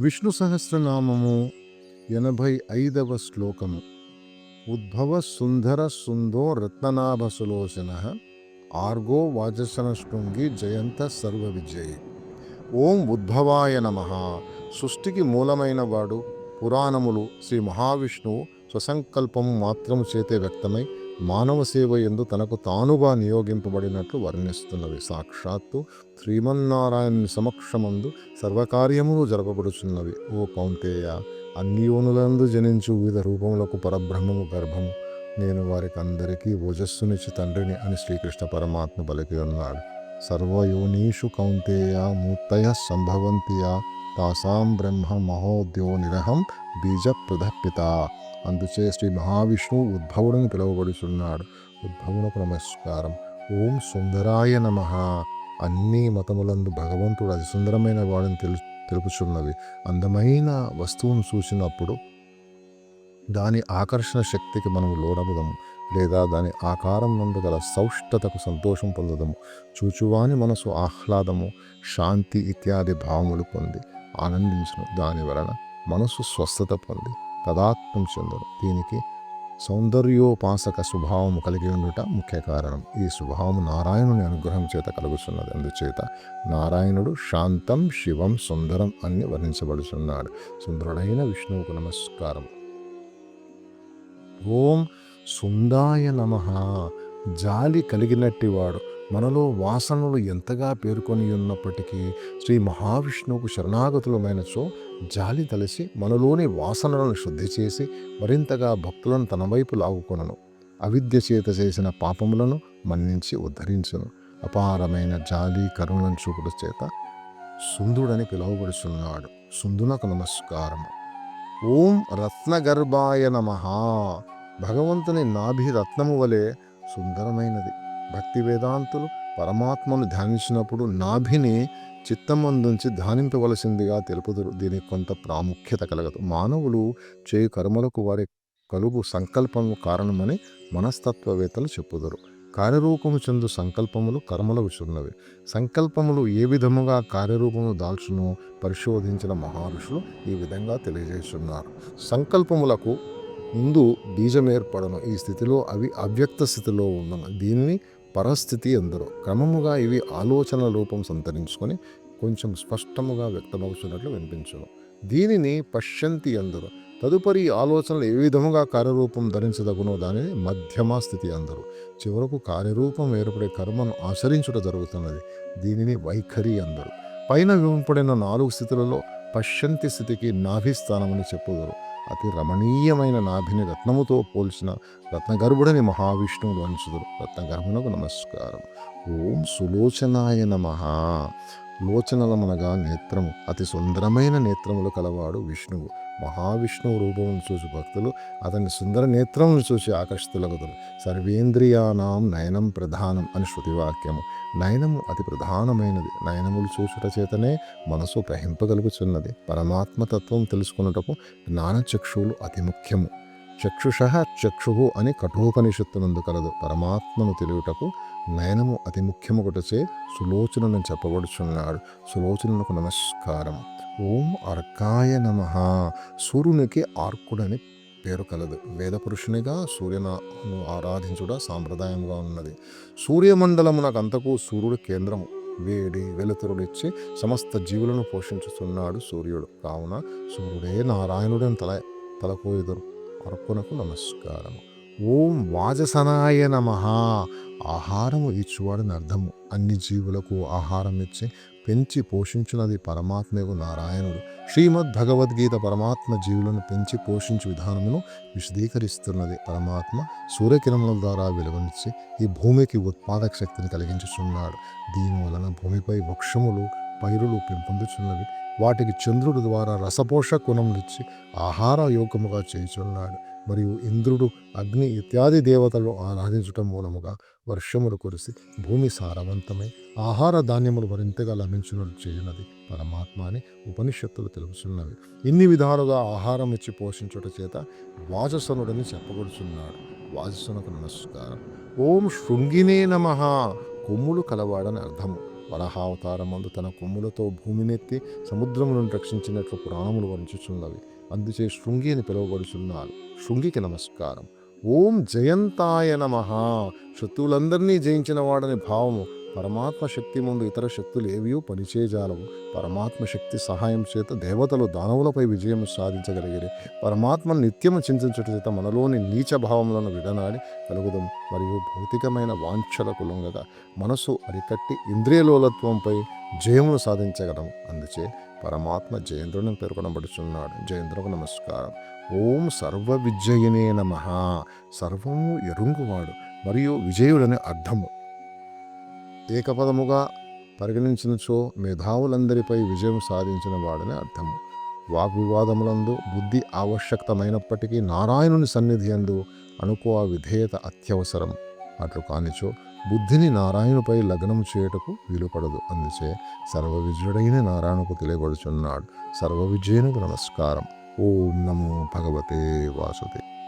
విష్ణు సహస్రనామము ఎనభై ఐదవ శ్లోకము. ఉద్భవ సుందర సుందో రత్ననాభ సులోచన. ఆర్గో వాజసన శృంగి జయంత సర్వ విజయ్. ఓం ఉద్భవాయ నమ. సృష్టికి మూలమైన వాడు పురాణములు శ్రీ మహావిష్ణువు స్వసంకల్పము మాత్రము చేతే వ్యక్తమై మానవ సేవ ఎందు తనకు తానుగా నియోగింపబడినట్లు వర్ణిస్తున్నవి సాక్షాత్తు శ్రీమన్నారాయణ సమక్షమందు సర్వకార్యములు జరపబడుచున్నవి. ఓ కౌంతేయ అన్ని యోనులందు జనించు వివిధ రూపములకు పరబ్రహ్మము గర్భము. నేను వారికి అందరికీ ఓజస్సునిచ్చి తండ్రిని అని శ్రీకృష్ణ పరమాత్మ పలికి ఉన్నాడు. సర్వయోనీషు కౌంతేయ మూర్తయ సంభవంతియా. తాసాం బ్రహ్మ మహోద్యో నిరహం బీజప్రదపిత అందుచే శ్రీ మహావిష్ణువు ఉద్భవుడని పిలువబడుచున్నాడు. ఉద్భవునకు నమస్కారం. ఓం సుందరాయ నమ. అన్ని మతములందు భగవంతుడు అతి సుందరమైన వాడిని తెలు తెలుపుచున్నవి. అందమైన వస్తువును చూసినప్పుడు దాని ఆకర్షణ శక్తికి మనము లోనముదము లేదా దాని ఆకారం నందు గల సౌష్టతకు సంతోషం పొందదము. చూచువాని మనసు ఆహ్లాదము శాంతి ఇత్యాది భావములు పొంది ఆనందించును. దాని వలన మనసు స్వస్థత పొంది తదాత్మం చెందును. దీనికి సౌందర్యోపాసక స్వభావము కలిగి ఉండుట ముఖ్య కారణం. ఈ స్వభావము నారాయణుని అనుగ్రహం చేత కలుగుతున్నది అందుచేత నారాయణుడు శాంతం శివం సుందరం అని వర్ణించబడుచున్నాడు. సుందరుడైన విష్ణువుకు నమస్కారం. ఓం సుందాయ నమ. జాలి కలిగినట్టివాడు. మనలో వాసనలు ఎంతగా పేర్కొని ఉన్నప్పటికీ శ్రీ మహావిష్ణువుకు శరణాగతులమైనచో జాలి తలసి మనలోని వాసనలను శుద్ధి చేసి మరింతగా భక్తులను తన వైపు లాగుకొనను. అవిద్య చేత చేసిన పాపములను మన్నించి ఉద్ధరించును. అపారమైన జాలి కరుణలను చూపుడు చేత సుందుడని పిలువబడుచున్నాడు. సుందునకు నమస్కారము. ఓం రత్నగర్భాయ నమ. భగవంతుని నాభి రత్నము వలె సుందరమైనది. భక్తి వేదాంతులు పరమాత్మను ధ్యానించినప్పుడు నాభిని చిత్తమందుంచి ధ్యానింపవలసిందిగా తెలుపుదురు. దీనికి కొంత ప్రాముఖ్యత కలగదు. మానవులు చేయు కర్మలకు వారి కలుగు సంకల్పము కారణమని మనస్తత్వవేత్తలు చెప్పుదురు. కార్యరూపము చెందు సంకల్పములు కర్మలకు చున్నవి సంకల్పములు ఏ విధముగా కార్యరూపము దాల్చును పరిశోధించిన మహర్షులు ఈ విధంగా తెలియజేస్తున్నారు. సంకల్పములకు ముందు బీజం ఏర్పడను. ఈ స్థితిలో అవి అవ్యక్త స్థితిలో ఉండను. దీనిని పరస్థితి అందరూ క్రమముగా ఇవి ఆలోచన రూపం సంతరించుకొని కొంచెం స్పష్టముగా వ్యక్తమవుతున్నట్లు వినిపించును. దీనిని పశ్యంతి అందరు తదుపరి ఆలోచనలు ఏ విధముగా కార్యరూపం ధరించదగునో దానిని మధ్యమ స్థితి అందరు చివరకు కార్యరూపం ఏర్పడే కర్మను ఆచరించుట జరుగుతున్నది. దీనిని వైఖరి అందరు పైన వింపడిన నాలుగు స్థితులలో పశ్యంతి స్థితికి నాభిస్థానమని చెప్పగలరు అతి రమణీయమైన నాభిని రత్నముతో పోల్చిన రత్నగర్భుడని మహావిష్ణువులు అంచుదురు రత్నగర్భునకు నమస్కారం. ఓం సులోచనాయ నమ. లోచనలమనగా నేత్రము. అతి సుందరమైన నేత్రములు కలవాడు విష్ణువు. మహావిష్ణువు రూపమును చూసి భక్తులు అతని సుందర నేత్రమును చూసి ఆకర్షితులగుతారు సర్వేంద్రియానాం నయనం ప్రధానం అని శృతివాక్యము. నయనము అతి ప్రధానమైనది. నయనములు చూసుట చేతనే మనసు గ్రహింపగలుగుచున్నది. పరమాత్మతత్వం తెలుసుకున్నటకు జ్ఞానచక్షువులు అతి ముఖ్యము. చక్షుష చక్షు అని కఠోపనిషత్తునందు కలదు. పరమాత్మను తెలియుటకు నయనము అతి ముఖ్యమొకటచే సులోచనను చెప్పబడుచున్నాడు. సులోచనకు నమస్కారం. ఓం అర్కాయ నమ. సూర్యునికి ఆర్కుడని పేరు కలదు. వేద పురుషునిగా సూర్యను ఆరాధించుట సాంప్రదాయంగా ఉన్నది. సూర్యమండలమునకంతకు సూర్యుడు కేంద్రము. వేడి వెలుతురునిచ్చి సమస్త జీవులను పోషించుతున్నాడు సూర్యుడు. కావున సూర్యుడే నారాయణుడని తల తలకు ఎదురు. అర్పునకు నమస్కారం ఓం వాజసనాయ నమ. ఆహారము ఇచ్చువాడని అర్థము. అన్ని జీవులకు ఆహారం ఇచ్చి పెంచి పోషించున్నది పరమాత్మకు నారాయణుడు. శ్రీమద్ భగవద్గీత పరమాత్మ జీవులను పెంచి పోషించు విధానమును విశదీకరిస్తున్నది పరమాత్మ సూర్యకిరణముల ద్వారా వెలువనిచ్చి ఈ భూమికి ఉత్పాదక శక్తిని కలిగించుచున్నాడు. దీని వలన భూమిపై వృక్షములు పైరులు పెంపొందుచున్నవి. వాటికి చంద్రుడు ద్వారా రసపోష గుణములిచ్చి ఆహార యోగముగా చేయుచున్నాడు. మరియు ఇంద్రుడు అగ్ని ఇత్యాది దేవతలు ఆరాధించటం మూలముగా వర్షములు కురిసి భూమి సారవంతమై ఆహార ధాన్యములు మరింతగా లభించినట్లు చేయనది పరమాత్మ అని ఉపనిషత్తులు తెలుపుచున్నవి. ఇన్ని విధాలుగా ఆహారం ఇచ్చి పోషించుట చేత వాజసనుడని చెప్పబడుచున్నాడు వాజసనుకు నమస్కారం. ఓం శృంగినే నమ. కొమ్ములు కలవాడని అర్థము. వరహావతారమందు తన కొమ్ములతో భూమినెత్తి సముద్రములను రక్షించినట్లు పురాణములు వర్ణించుచున్నవి. అందుచే శృంగి అని పిలువబడుచున్నారు శృంగికి నమస్కారం. ఓం జయంతాయ నమ. శత్రువులందరినీ జయించిన వాడని భావము. పరమాత్మ శక్తి ముందు ఇతర శక్తులు ఏవీ పనిచేయజాలవు పరమాత్మ శక్తి సహాయం చేత దేవతలు దానవులపై విజయం సాధించగలిగిరి. పరమాత్మ నిత్యము చింతించట చేత మనలోని నీచ భావములను విడనాడి కలుగుదాం. మరియు భౌతికమైన వాంఛలకు లొంగగా మనసు అరికట్టి ఇంద్రియలోలత్వంపై జయమును సాధించగలం అందుచే పరమాత్మ జయేంద్రుని పేర్కొనబడుచున్నాడు. జయేంద్రకు నమస్కారం. ఓం సర్వ విజయనే నమ. సర్వము ఎరుంగువాడు మరియు విజయుడని అర్థము. ఏకపదముగా పరిగణించినచో మేధావులందరిపై విజయం సాధించిన వాడని అర్థము. వాగ్వివాదములందు బుద్ధి ఆవశ్యకమైనప్పటికీ నారాయణుని సన్నిధి అందు అనుకో విధేయత అత్యవసరం. అట్లు కానిచో బుద్ధిని నారాయణుపై లగ్నం చేయుటకు వీలుపడదు. అందుచే సర్వ విజయుడైన నారాయణకు తెలియబడుచున్నాడు. సర్వ విజయునికి నమస్కారం. ఓం నమో భగవతే వాసుదే.